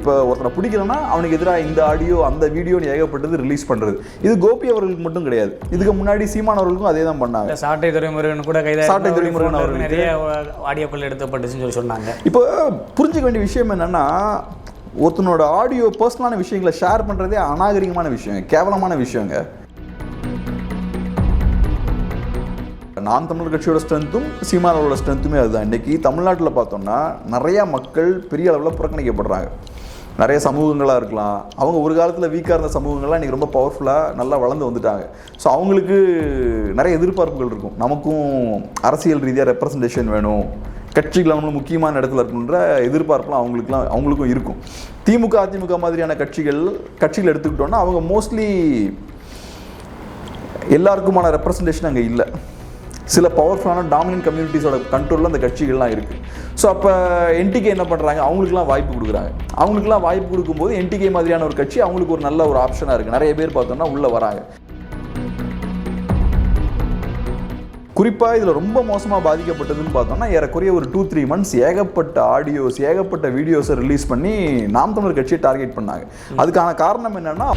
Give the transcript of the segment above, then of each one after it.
இப்போ ஒருத்தனை பிடிக்கலன்னா அவனுக்கு எதிராக இந்த ஆடியோ அந்த வீடியோன்னு ஏகப்பட்டது ரிலீஸ் பண்ணுறது இது கோபி அவர்களுக்கு மட்டும் கிடையாது. இதுக்கு முன்னாடி சீமான் அவர்களுக்கும் அதே தான் பண்ணாங்க சாட்டை துறைமுருகன் கூட கைதா சாட்டை துரைமுருகன் அவர்களுக்கு. நிறைய ஆடியோக்கள் எடுத்தப்பட்டுச்சுன்னு சொல்லி சொன்னாங்க. இப்போ புரிஞ்சுக்க வேண்டிய விஷயம் என்னன்னா ஒருத்தனோட ஆடியோ பர்சனலான விஷயங்களை ஷேர் பண்ணுறதே அநாகரிகமான விஷயம் கேவலமான விஷயங்க. நான் தமிழர் கட்சியோட ஸ்ட்ரென்த்தும் சீமானோட ஸ்ட்ரென்த்துமே அதுதான். இன்றைக்கி தமிழ்நாட்டில் பார்த்தோம்னா நிறையா மக்கள் பெரிய அளவில் புறக்கணிக்கப்படுறாங்க. நிறைய சமூகங்களாக இருக்கலாம். அவங்க ஒரு காலத்தில் வீக்காக இருந்த சமூகங்கள்லாம் இன்றைக்கி ரொம்ப பவர்ஃபுல்லாக நல்லா வளர்ந்து வந்துட்டாங்க. ஸோ அவங்களுக்கு நிறைய எதிர்பார்ப்புகள் இருக்கும். நமக்கும் அரசியல் ரீதியாக ரெப்ரசன்டேஷன் வேணும். கட்சிகள் அவங்களும் முக்கியமான இடத்துல இருக்குன்ற எதிர்பார்ப்புலாம் அவங்களுக்குலாம் அவங்களுக்கும் இருக்கும். திமுக அதிமுக மாதிரியான கட்சிகள் கட்சிகள் எடுத்துக்கிட்டோன்னா அவங்க மோஸ்ட்லி எல்லாருக்குமான ரெப்ரசன்டேஷன் அங்கே இல்லை. சில பவர்ஃபுல்லான டாமினன்ட் கம்யூனிட்டிஸோட கண்ட்ரோலில் அந்த கட்சிகள்லாம் இருக்குது ஸோ அப்போ என்டிகே என்ன பண்ணுறாங்க அவங்களுக்குலாம் வாய்ப்பு கொடுக்குறாங்க. அவங்களுக்குலாம் வாய்ப்பு கொடுக்கும்போது என்டிகே மாதிரியான ஒரு கட்சி அவங்களுக்கு ஒரு நல்ல ஒரு ஆப்ஷனாக இருக்குது நிறைய பேர் பார்த்தோம்னா உள்ளே வராங்க. குறிப்பாக இதில் ரொம்ப மோசமாக பாதிக்கப்பட்டதுன்னு பார்த்தோம்னா ஏறக்குறைய ஒரு டூ த்ரீ மந்த்ஸ் ஏகப்பட்ட ஆடியோஸ் ஏகப்பட்ட வீடியோஸை ரிலீஸ் பண்ணி நாம் தமிழர் கட்சியை டார்கெட் பண்ணாங்க. அதுக்கான காரணம் என்னன்னா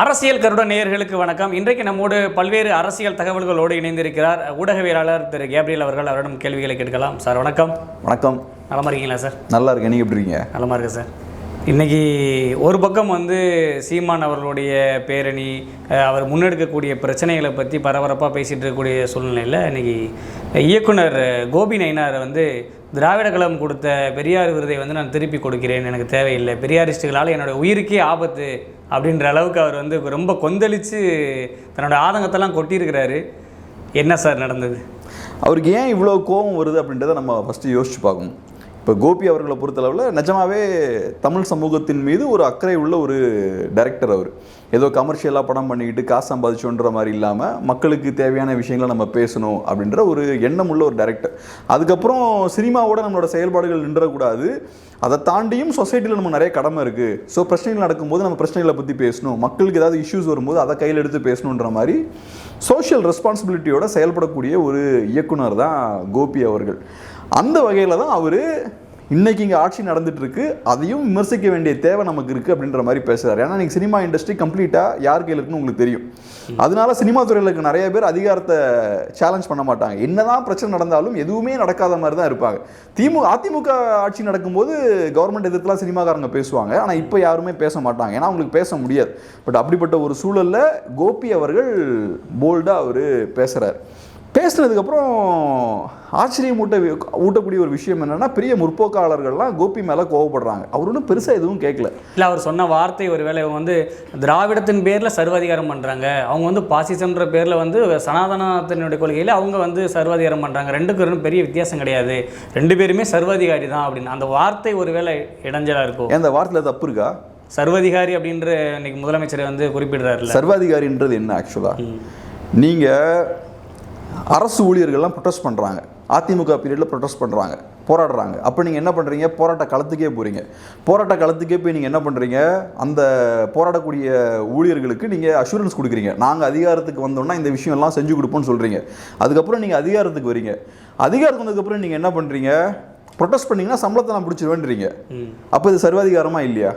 அரசியல் கருட நேயர்களுக்கு வணக்கம். இன்றைக்கு நம்மோடு பல்வேறு அரசியல் தகவல்களோடு இணைந்திருக்கிறார் ஊடகவியலாளர் திரு கேப்ரியல் அவர்கள். அவரிடம் கேள்விகளை கேட்கலாம். சார் வணக்கம். வணக்கம். நலமா இருக்கீங்களா சார்? நல்லா இருக்கேன். நீங்கள் எப்படி இருக்கீங்க? நலமா இருக்கு சார். இன்னைக்கு ஒரு பக்கம் வந்து சீமான் அவர்களுடைய பேரணி அவர் முன்னெடுக்கக்கூடிய பிரச்சனைகளை பற்றி பரபரப்பாக பேசிகிட்டு இருக்கக்கூடிய சூழ்நிலையில் இன்னைக்கு இயக்குனர் கோபி நயினார் வந்து திராவிட கழகம் கொடுத்த பெரியார் விருதை வந்து நான் திருப்பி கொடுக்கிறேன் எனக்கு தேவையில்லை. பெரியாரிஸ்டுகளால் என்னோட உயிருக்கே ஆபத்து அப்படின்ற அளவுக்கு அவர் வந்து ரொம்ப கொந்தளித்து தன்னோட ஆதங்கத்தெல்லாம் கொட்டியிருக்கிறாரு. என்ன சார் நடந்தது? அவருக்கு ஏன் இவ்வளோ கோபம் வருது அப்படின்றத நம்ம ஃபஸ்ட்டு யோசிச்சு பார்க்கணும். இப்போ கோபி அவர்களை பொறுத்தளவில் நிஜமாவே தமிழ் சமூகத்தின் மீது ஒரு அக்கறை உள்ள ஒரு டைரக்டர் அவர். ஏதோ கமர்ஷியலாக படம் பண்ணிக்கிட்டு காசு சம்பாதிச்சோன்ற மாதிரி இல்லாமல் மக்களுக்கு தேவையான விஷயங்களை நம்ம பேசணும் அப்படின்ற ஒரு எண்ணம் உள்ள ஒரு டைரக்டர் அதுக்கப்புறம் சினிமாவோட நம்மளோட செயல்பாடுகள் நின்றக்கூடாது. அதை தாண்டியும் சொசைட்டியில் நம்ம நிறைய கடமை இருக்குது ஸோ பிரச்சனைகள் நடக்கும்போது நம்ம பிரச்சனைகளை பற்றி பேசணும். மக்களுக்கு ஏதாவது இஷ்யூஸ் வரும்போது அதை கையில் எடுத்து பேசணுன்ற மாதிரி சோஷியல் ரெஸ்பான்சிபிலிட்டியோட செயல்படக்கூடிய ஒரு இயக்குனர் தான் கோபி அவர்கள். அந்த வகையில் தான் அவர் இன்னைக்கு இங்கே ஆட்சி நடந்துட்டு இருக்கு அதையும் விமர்சிக்க வேண்டிய தேவை நமக்கு இருக்குது அப்படின்ற மாதிரி பேசுகிறார் ஏன்னா இன்னைக்கு சினிமா இண்டஸ்ட்ரி கம்ப்ளீட்டாக யார் கையில் இருக்குன்னு உங்களுக்கு தெரியும். அதனால சினிமா துறையில் இருக்க நிறைய பேர் அதிகாரத்தை சேலஞ்ச் பண்ண மாட்டாங்க. என்னதான் பிரச்சனை நடந்தாலும் எதுவுமே நடக்காத மாதிரி தான் இருப்பாங்க. திமுக அதிமுக ஆட்சி நடக்கும்போது கவர்மெண்ட் எதிர்த்துலாம் சினிமாக்காரங்க பேசுவாங்க. ஆனால் இப்போ யாருமே பேச மாட்டாங்க. ஏன்னா அவங்களுக்கு பேச முடியாது. பட் அப்படிப்பட்ட ஒரு சூழல்ல கோபி அவர்கள் போல்டாக அவர் பேசுகிறார் பேசுனதுக்கப்புறம் ஆச்சரியம் ஊட்ட ஊட்டக்கூடிய ஒரு விஷயம் என்னன்னா பெரிய முற்போக்காளர்கள்லாம் கோபி மேலே கோவப்படுறாங்க. அவர் ஒன்றும் பெருசாக எதுவும் கேட்கல இல்லை அவர் சொன்ன வார்த்தை ஒருவேளை இவங்க வந்து திராவிடத்தின் பேரில் சர்வாதிகாரம் பண்ணுறாங்க அவங்க வந்து பாசிசம்ன்ற பேரில் வந்து சனாதனத்தினுடைய கொள்கையில் அவங்க வந்து சர்வாதிகாரம் பண்ணுறாங்க ரெண்டுக்கும் ரெண்டும் பெரிய வித்தியாசம் கிடையாது. ரெண்டு பேருமே சர்வாதிகாரி தான் அப்படின்னு. அந்த வார்த்தை ஒருவேளை இடைஞ்சலாக இருக்கும் அந்த வார்த்தையில் தப்பு இருக்கா? சர்வாதிகாரி அப்படின்ற இன்னைக்கு முதலமைச்சர் வந்து குறிப்பிடுறாருல்ல. சர்வாதிகாரின்றது என்ன ஆக்சுவலாக நீங்கள் அரசு ஊழியர்கள்லாம் ப்ரொட்டஸ்ட் பண்ணுறாங்க அதிமுக பீரியடில் ப்ரொட்டஸ்ட் பண்ணுறாங்க போராடுறாங்க. அப்போ நீங்கள் என்ன பண்ணுறீங்க போராட்ட களத்துக்கே போகிறீங்க போராட்ட களத்துக்கே போய் நீங்கள் என்ன பண்ணுறீங்க அந்த போராடக்கூடிய ஊழியர்களுக்கு நீங்கள் அஷூரன்ஸ் கொடுக்குறீங்க. நாங்கள் அதிகாரத்துக்கு வந்தோம்னா இந்த விஷயம் எல்லாம் செஞ்சு கொடுப்போம்னு சொல்கிறீங்க அதுக்கப்புறம் நீங்கள் அதிகாரத்துக்கு வரீங்க. அதிகாரத்துக்கு வந்ததுக்கப்புறம் நீங்கள் என்ன பண்ணுறீங்க ப்ரொட்டஸ்ட் பண்ணீங்கன்னா சம்பளத்தை நான் பிடிச்சிருவேன்றீங்க. அப்போ இது சர்வாதிகாரமா இல்லையா?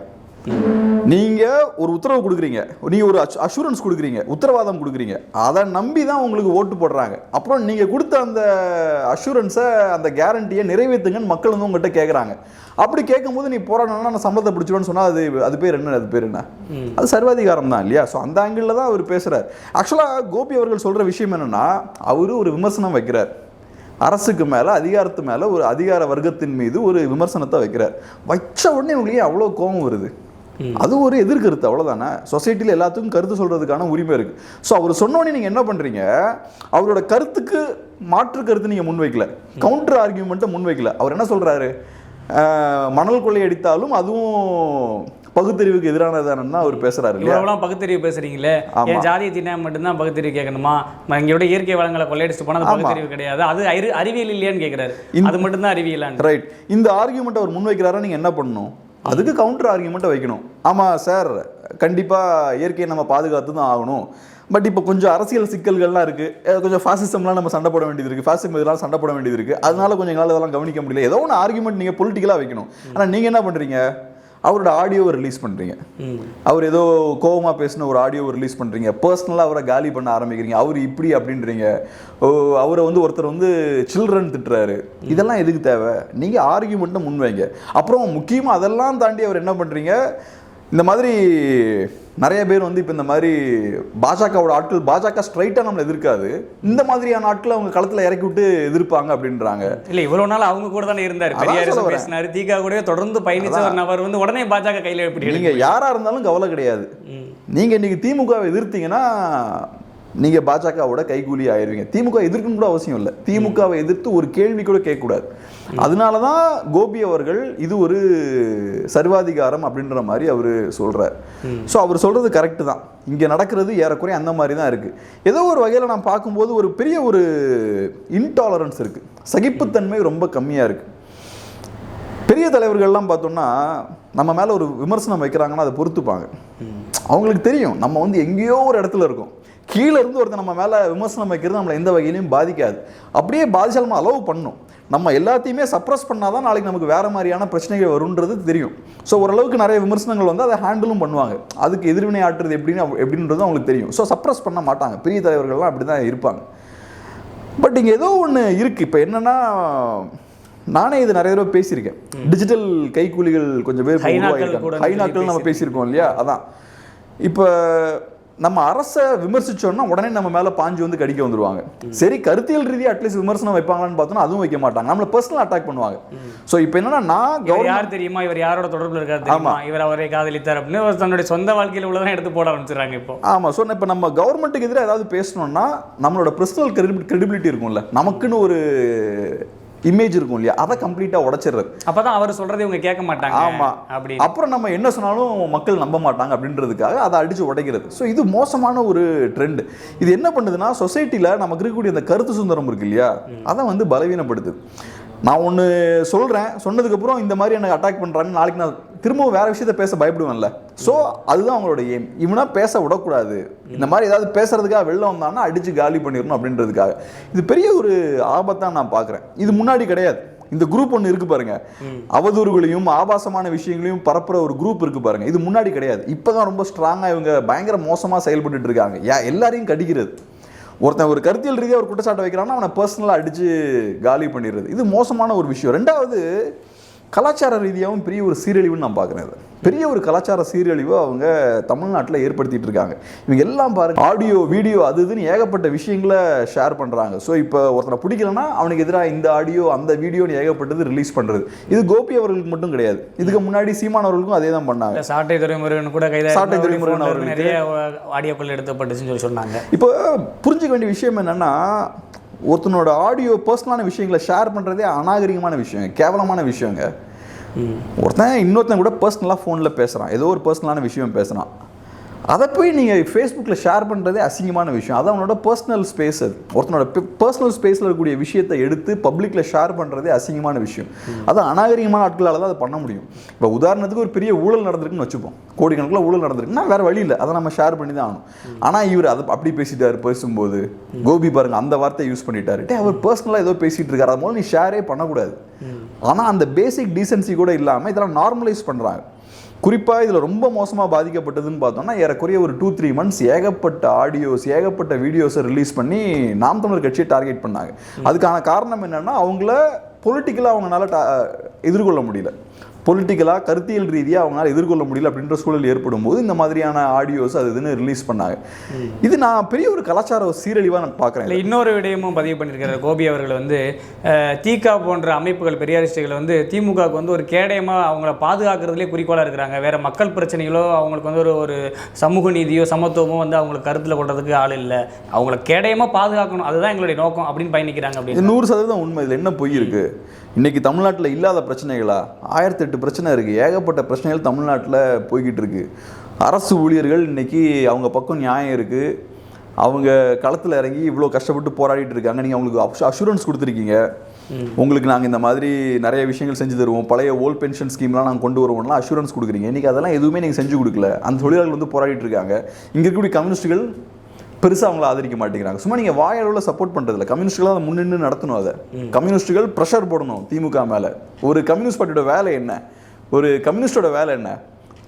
நீங்க ஒரு உத்தரவு கொடுக்குறீங்க. நீங்க ஒரு அஷூரன்ஸ் கொடுக்குறீங்க. உத்தரவாதம் கொடுக்குறீங்க. அதை நம்பி தான் உங்களுக்கு ஓட்டு போடுறாங்க. அப்புறம் நீங்க கொடுத்த அந்த அஷூரன்ஸை அந்த கேரண்டியை நிறைவேற்றுங்கன்னு மக்கள் வந்து உங்ககிட்ட கேட்குறாங்க அப்படி கேட்கும்போது நீ போராடணும்னா நான் சம்பளத்தை பிடிச்சிடுவேன்னு சொன்னால் அது அது பேர் என்ன? அது பேர் என்ன? அது சர்வாதிகாரம் தான் இல்லையா? ஸோ அந்த ஆங்கிளில் தான் அவர் பேசுகிறார் ஆக்சுவலாக கோபி அவர்கள் சொல்கிற விஷயம் என்னென்னா அவர் ஒரு விமர்சனம் வைக்கிறார். அரசுக்கு மேலே அதிகாரத்து மேலே ஒரு அதிகார வர்க்கத்தின் மீது ஒரு விமர்சனத்தை வைக்கிறார். வச்ச உடனே உங்களுக்கு அவ்வளோ கோபம் வருது? அது ஒரு எதிர்கருத்து அவ்வளோதானே சொசைட்டியில் எல்லாத்துக்கும் கருத்து சொல்கிறதுக்கான உரிமை இருக்குது ஸோ அவர் சொன்னோடனே நீங்கள் என்ன பண்ணுறீங்க அவரோட கருத்துக்கு மாற்று கருத்து நீங்கள் முன்வைக்கல. கவுண்டர் ஆர்கியூமெண்ட்டை முன்வைக்கல. அவர் என்ன சொல்கிறாரு மணல் கொள்ளை அடித்தாலும் அதுவும் பகுத்தறிவுக்கு எதிரானதானு தான் அவர் பேசுகிறாரு இல்லையா? இவ்வளோலாம் பகுத்தறிவு பேசுறீங்களே. என் ஜாதியை தின்னா மட்டும்தான் பகுத்தறிவு கேட்கணுமா? இங்களோட இயற்கை வளங்களை கொள்ளையடிச்சு போனால். பகுத்தறிவு கிடையாது. அது அறி அறிவியல் இல்லையான்னு கேட்குறாரு அது மட்டும்தான் அறிவியலான்னு. ரைட் இந்த ஆர்கியூமெண்ட் அவர் முன்வைக்கிறாரா? நீங்கள் என்ன பண்ணணும்? அதுக்கு கவுண்டர் ஆர்கியூமெண்ட்டை வைக்கணும். ஆமாம் சார் கண்டிப்பாக இயற்கையை நம்ம பாதுகாத்து தான் ஆகணும். பட் இப்போ கொஞ்சம் அரசியல் சிக்கல்கள்லாம் இருக்குது கொஞ்சம் ஃபாசிசம்லாம் நம்ம சண்டை போட வேண்டியது இருக்குது ஃபாசிசம் இதெல்லாம் சண்டை போட வேண்டியது இருக்குது அதனால கொஞ்சம் எங்களால் இதெல்லாம் கவனிக்க முடியல. ஏதோ ஒன்று ஆர்குமெண்ட் நீங்கள் பொலிட்டிக்கலாக வைக்கணும். ஆனால் நீங்கள் என்ன பண்ணுறீங்க அவரோட ஆடியோவை ரிலீஸ் பண்ணுறீங்க அவர் ஏதோ கோவமா பேசின ஒரு ஆடியோவை ரிலீஸ் பண்ணுறீங்க பர்சனலாக அவரை காலி பண்ண ஆரம்பிக்கிறீங்க. அவர் இப்படி அப்படின்றீங்க. ஓ அவரை வந்து ஒருத்தர் வந்து சில்ட்ரன் திட்டுறாரு. இதெல்லாம் எதுக்கு தேவை? நீங்கள் ஆர்கியூமெண்ட்டை முன்வைங்க. அப்புறம் முக்கியமாக அதெல்லாம் தாண்டி அவர் என்ன பண்ணுறீங்க இந்த மாதிரி நிறைய பேர் வந்து இப்போ இந்த மாதிரி பாஜகவோட ஆட்கள் பாஜக ஸ்ட்ரைட்டாக நம்மளை எதிர்க்காது. இந்த மாதிரியான ஆட்களை அவங்க களத்தில் இறக்கி விட்டு எதிர்ப்பாங்க அப்படின்றாங்க. இல்ல இவ்வளவு நாள் அவங்க கூட தானே இருந்தாரு. பெரியார். பேசினாரு. தீகா கூட தொடர்ந்து பயணிச்ச ஒரு நபர் வந்து உடனே பாஜக கையில எப்படி நீங்க யாரா இருந்தாலும் கவலை கிடையாது. ம். நீங்க இன்னைக்கு திமுகவை எதிர்த்தீங்கன்னா நீங்க பாஜகவோட கைகூலி ஆயிருவீங்க. திமுக எதிர்க்கணும் கூட அவசியம் இல்லை. திமுகவை எதிர்த்து ஒரு கேள்வி கூட கேட்கக்கூடாது. அதனால தான் கோபி அவர்கள் இது ஒரு சர்வாதிகாரம் அப்படின்ற மாதிரி அவர் சொல்றார். ஸோ அவர் சொல்றது கரெக்டு தான். இங்க நடக்கிறது ஏறக்குறைய அந்த மாதிரி தான் இருக்கு. ஏதோ ஒரு வகையில் நான் பார்க்கும்போது ஒரு பெரிய ஒரு இன்டாலரன்ஸ் இருக்கு. சகிப்புத்தன்மை ரொம்ப கம்மியா இருக்கு. பெரிய தலைவர்கள்லாம் பார்த்தோம்னா நம்ம மேலே ஒரு விமர்சனம் வைக்கிறாங்கன்னா அதை பொறுத்துப்பாங்க. அவங்களுக்கு தெரியும். நம்ம வந்து எங்கேயோ ஒரு இடத்துல இருக்கோம். கீழே இருந்து ஒருத்தர் நம்ம மேலே விமர்சனம் வைக்கிறது நம்மளை எந்த வகையிலையும் பாதிக்காது. அப்படியே பாதிச்சாலும் அலோவ் பண்ணும். நம்ம எல்லாத்தையுமே சப்ரஸ் பண்ணாதான் நாளைக்கு நமக்கு வேற மாதிரியான பிரச்சனைகள் வருன்றது தெரியும். ஸோ ஓரளவுக்கு நிறைய விமர்சனங்கள் வந்து அதை ஹேண்டிலும் பண்ணுவாங்க. அதுக்கு எதிர்வினை ஆற்றுறது எப்படின்னு எப்படின்றது அவங்களுக்கு தெரியும். ஸோ சப்ரஸ் பண்ண மாட்டாங்க. பெரிய தலைவர்கள்லாம் அப்படி தான் இருப்பாங்க. பட் இங்கே ஏதோ ஒன்று இருக்குது இப்போ என்னன்னா நானே இது நிறைய தடவை பேசியிருக்கேன். டிஜிட்டல் கைக்கூலிகள் கொஞ்சம் பேர் ஹைனாக்கள் நம்ம பேசியிருக்கோம் இல்லையா? அதான். இப்போ நம்ம அரசை விமர்சிச்சோம்னா உடனே நம்ம மேலே பாஞ்சு வந்து கடிக்க வந்துருவாங்க. சரி கருத்தியல் ரீதியாக அட்லீஸ்ட் விமர்சனம் வைப்பாங்களான்னு பார்த்தோம்னா அதுவும் வைக்க மாட்டாங்க. நம்மளை பர்சனல் அட்டாக் பண்ணுவாங்க. ஸோ இப்போ என்னன்னா நான் யார் தெரியுமா? இவர் யாரோட தொடர்புல இருக்காரு தெரியுமா? இவர் அவரை காதலித்தார் அப்படின்னு அவர் தன்னுடைய சொந்த வாழ்க்கையில உள்ளதான் எடுத்து போட ஆரம்பிச்சிடுறாங்க இப்போ. ஆமாம் ஸோ இப்போ நம்ம கவர்மெண்ட்டுக்கு எதிராக ஏதாவது பேசணும்னா நம்மளோட பர்சனல் கிரெடிபிலிட்டி இருக்கும்ல. நமக்குன்னு ஒரு இமேஜ் இருக்கும் இல்லையா? அதை கம்ப்ளீட்டாக உடச்சிடுறது. அப்பதான் அவர் சொல்றதை இவங்க கேட்க மாட்டாங்க ஆமா. அப்படி அப்புறம் நம்ம என்ன சொன்னாலும் மக்கள் நம்ப மாட்டாங்க அப்படின்றதுக்காக அதை அடிச்சு உடைக்கிறது. ஸோ இது மோசமான ஒரு ட்ரெண்ட் இது என்ன பண்ணுதுன்னா சொசைட்டியில் நமக்கு இருக்கக்கூடிய அந்த கருத்து சுதந்திரம் இருக்கு இல்லையா? அதை வந்து பலவீனப்படுத்துது. நான் ஒன்று சொல்கிறேன் சொன்னதுக்கப்புறம் இந்த மாதிரி எனக்கு அட்டாக் பண்ணுறாங்க நாளைக்கு நான் திரும்பவும் வேற விஷயத்த பேச பயப்படுவேன்ல. ஸோ அதுதான் அவங்களோட எய்ம் இவனா பேச விடக்கூடாது. இந்த மாதிரி ஏதாவது பேசுறதுக்காக வெளில வந்தான்னா அடிச்சு காலி பண்ணிடணும் அப்படின்றதுக்காக. இது பெரிய ஒரு ஆபத்தான் நான் பார்க்குறேன் இது முன்னாடி கிடையாது. இந்த குரூப் ஒன்று இருக்கு பாருங்க. அவதூறுகளையும் ஆபாசமான விஷயங்களையும் பரப்புற ஒரு குரூப் இருக்கு பாருங்க. இது முன்னாடி கிடையாது. இப்பதான் ரொம்ப ஸ்ட்ராங்கா இவங்க பயங்கர மோசமா செயல்பட்டுட்டு இருக்காங்க. எல்லாரையும் கடிக்கிறது. ஒருத்தன் ஒரு கருத்தியல் ரீதியாக ஒரு குற்றச்சாட்டை வைக்கிறான்னா அவனை பர்சனலாக அடிச்சு காலி பண்ணிடுறது. இது மோசமான ஒரு விஷயம். ரெண்டாவது கலாச்சார ரீதியாகவும் பெரிய ஒரு சீரழிவுன்னு நான் பார்க்குறேன் இது பெரிய ஒரு கலாச்சார சீரழிவை அவங்க தமிழ்நாட்டில் ஏற்படுத்திட்டு இருக்காங்க. இவங்க எல்லாம் பாருங்க ஆடியோ வீடியோ அது இதுன்னு ஏகப்பட்ட விஷயங்களை ஷேர் பண்ணுறாங்க ஸோ இப்போ ஒருத்தனை பிடிக்கலன்னா அவனுக்கு எதிராக இந்த ஆடியோ அந்த வீடியோன்னு ஏகப்பட்டது ரிலீஸ் பண்ணுறது இது கோபி அவர்களுக்கு மட்டும் கிடையாது. இதுக்கு முன்னாடி சீமான் அவர்களுக்கும் அதே தான் பண்ணாங்க. சாட்டை துறைமுருகன் கூட கைதா சாட்டை துரைமுருகன் அவர்களுக்கு. நிறைய ஆடியோக்கள் எடுத்தப்பட்டுச்சுன்னு சொல்லி சொன்னாங்க. இப்போ புரிஞ்சுக்க வேண்டிய விஷயம் என்னன்னா ஒருத்தனோட ஆடியோ பர்சனலான விஷயங்களை ஷேர் பண்ணுறதே அநாகரிகமான விஷயம் கேவலமான விஷயங்க. ஒருத்தன் இன்னொருத்தன் கூட பர்சனலாக ஃபோனில் பேசுகிறான் ஏதோ ஒரு பர்சனலான விஷயம் பேசுகிறான் அதை போய் நீங்கள் ஃபேஸ்புக்கில் ஷேர் பண்ணுறதே அசிங்கமான விஷயம். அது அவனோட பர்சனல் ஸ்பேஸ் அது. ஒருத்தனோட பர்சனல் ஸ்பேஸில் இருக்கக்கூடிய விஷயத்தை எடுத்து பப்ளிக்கில் ஷேர் பண்ணுறதே அசிங்கமான விஷயம். அது அநாகரிகமான ஆட்களால் தான் அதை பண்ண முடியும். இப்போ உதாரணத்துக்கு ஒரு பெரிய ஊழல் நடந்திருக்குன்னு வச்சுப்போம். கோடிக்கணக்கில் ஊழல் நடந்திருக்குன்னா வேறு வழி இல்லை அதை நம்ம ஷேர் பண்ணி தான் ஆகணும். ஆனால் இவர் அதை அப்படி பேசிட்டார் பேசும்போது கோபி பாருங்க அந்த வார்த்தையை யூஸ் பண்ணிட்டாரு. அவர் பர்சனலாக ஏதோ பேசிகிட்டு இருக்காரு. அது மூலம் நீ ஷேரே பண்ணக்கூடாது. ஆனால் அந்த பேசிக் டீசென்சி கூட இல்லாமல் இதெல்லாம் நார்மலைஸ் பண்ணுறாங்க குறிப்பாக இதில் ரொம்ப மோசமாக பாதிக்கப்பட்டதுன்னு பார்த்தோம்னா ஏறக்குறைய ஒரு டூ த்ரீ மந்த்ஸ் ஏகப்பட்ட ஆடியோஸ் ஏகப்பட்ட வீடியோஸை ரிலீஸ் பண்ணி நாம் தமிழர் கட்சியை டார்கெட் பண்ணாங்க. அதுக்கான காரணம் என்னன்னா அவங்கள பொலிட்டிக்கலாக அவங்களால எதிர்கொள்ள முடியல. பொலிட்டிக்கலாக கருத்தியல் ரீதியாக அவங்களால எதிர்கொள்ள முடியல அப்படின்ற சூழல் ஏற்படும் போது இந்த மாதிரியான ஆடியோஸ் அது இதுன்னு ரிலீஸ் பண்ணாங்க. இது நான் பெரிய ஒரு கலாச்சார சீரழிவாக நான் பார்க்குறேன் இன்னொரு விடயமும் பதிவு பண்ணியிருக்கிறார் கோபி அவர்கள் வந்து தீகா போன்ற அமைப்புகள் பெரியாரிஸ்டுகள் வந்து திமுகவுக்கு வந்து ஒரு கேடயமாக அவங்கள பாதுகாக்கிறதுலே குறிக்கோளாக இருக்கிறாங்க. வேற மக்கள் பிரச்சனைகளோ அவங்களுக்கு வந்து ஒரு ஒரு சமூக நீதியோ சமத்துவமோ வந்து அவங்களுக்கு கருத்தில் கொள்றதுக்கு ஆள் இல்லை. அவங்கள கேடயமாக பாதுகாக்கணும். அதுதான் எங்களுடைய நோக்கம் அப்படின்னு பயணிக்கிறாங்க அப்படின்னு. நூறு சதவீதம் உண்மை. இதில் என்ன பொய் இருக்கு? இன்னைக்கு தமிழ்நாட்டில் இல்லாத பிரச்சனைகளா? ஆயிரத்தி எட்டு பிரச்சனை இருக்கு. ஏகப்பட்ட பிரச்சனைகள் தமிழ்நாட்டில் போய்கிட்டு இருக்கு. அரசு ஊழியர்கள் இன்னைக்கு அவங்க பக்கம் நியாயம் இருக்கு. அவங்க களத்தில் இறங்கி இவ்வளோ கஷ்டப்பட்டு போராடிட்டு இருக்காங்க. நீங்கள் அவங்களுக்கு அஷூரன்ஸ் கொடுத்துருக்கீங்க. உங்களுக்கு நாங்கள் இந்த மாதிரி நிறைய விஷயங்கள் செஞ்சு தருவோம். பழைய ஓல்ட் பென்ஷன் ஸ்கீம்லாம் நாங்கள் கொண்டு வருவோம்லாம் அஷூரன்ஸ் கொடுக்குறீங்க. இன்றைக்கி அதெல்லாம் எதுவுமே நீங்கள் செஞ்சு கொடுக்கல. அந்த தொழிலாளர்கள் வந்து போராடிட்டு இருக்காங்க. இங்கே இருக்கக்கூடிய கம்யூனிஸ்ட்டுகள் பெருசாக அவங்கள ஆதரிக்க மாட்டேங்கிறாங்க. சும்மா நீங்கள் வாயளவில் சப்போர்ட் பண்ணுறதில்ல கம்யூனிஸ்டுகள் அதை முன்னின்று நடத்தணும் அதை. கம்யூனிஸ்டுகள் ப்ரெஷர் போடணும் திமுக மேலே. ஒரு கம்யூனிஸ்ட் பார்ட்டியோட வேலை என்ன? ஒரு கம்யூனிஸ்டோட வேலை என்ன?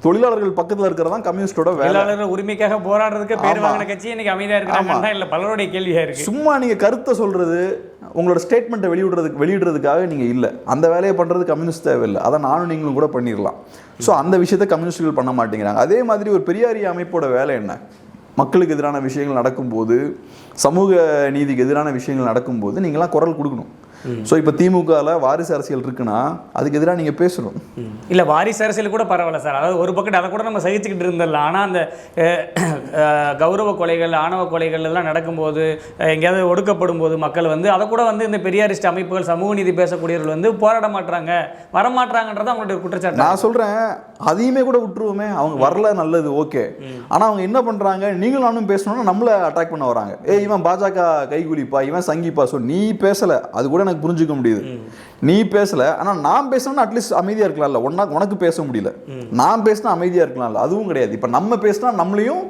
தொழிலாளர்கள் பக்கத்தில் இருக்கிறது தான் கம்யூனிஸ்டோட வேலை. தொழிலாளர் உரிமைக்காக போராடுறதுக்கு பேர். வாங்கின கட்சி இன்னைக்கு அமைதியா இருக்கிறாங்கன்னா இல்ல பலருடைய கேள்வியா இருக்கு? சும்மா நீங்க கருத்தை சொல்றது உங்களோட ஸ்டேட்மெண்ட்டை வெளியிடுறதுக்கு வெளியிடுறதுக்காக நீங்க இல்ல. அந்த வேலையை பண்றது கம்யூனிஸ்ட் தேவையில்லை. அதை நானும் நீங்களும் கூட பண்ணிடலாம். ஸோ அந்த விஷயத்தை கம்யூனிஸ்டுகள் பண்ண மாட்டேங்கிறாங்க. அதே மாதிரி ஒரு பெரியாரிய அமைப்போட வேலை என்ன? மக்களுக்கு எதிரான விஷயங்கள் நடக்கும்போது சமூக நீதிக்கு எதிரான விஷயங்கள் நடக்கும்போது நீங்களாம் குரல் கொடுக்கணும். ஸோ இப்போ திமுகவில் வாரிசு அரசியல் இருக்குன்னா அதுக்கு எதிராக நீங்கள் பேசணும். இல்ல வாரிசு அரசியல் கூட பரவாயில்ல சார். அதாவது ஒரு பக்கம் அதை கூட நம்ம சகிச்சுக்கிட்டு இருந்துடலாம் ஆனா அந்த கௌரவ கொலைகள் ஆணவ கொலைகள் எல்லாம் நடக்கும்போது எங்கேயாவது ஒடுக்கப்படும் போது மக்கள் வந்து அதை கூட வந்து இந்த பெரியாரிஸ்ட் அமைப்புகள் சமூக நீதி பேசக்கூடியவர்கள் வந்து போராட மாட்டாங்க வரமாட்டாங்கன்றது அவங்களுடைய குற்றச்சாட்டு. நான் சொல்றேன் அதையுமே கூட விட்டுருவோமே. அவங்க வரல நல்லது ஓகே. ஆனா அவங்க என்ன பண்றாங்க நீங்களும் நானும் பேசணும்னா நம்மள அட்டாக் பண்ண வராங்க. ஏய் இவன் பாஜக கைகூலிப்பா இவன் சங்கிப்பா. ஸோ நீ பேசல அது கூட எனக்கு புரிஞ்சுக்க முடியுது. நீ பேசல ஆனா நான் பேசணும்னா அட்லீஸ்ட் அமைதியா இருக்கலாம்ல. ஒன்னா உனக்கு பேச முடியல. நான் பேசினா அமைதியா இருக்கலாம்ல. அதுவும் கிடையாது. இப்ப நம்ம பேசினா நம்மளையும்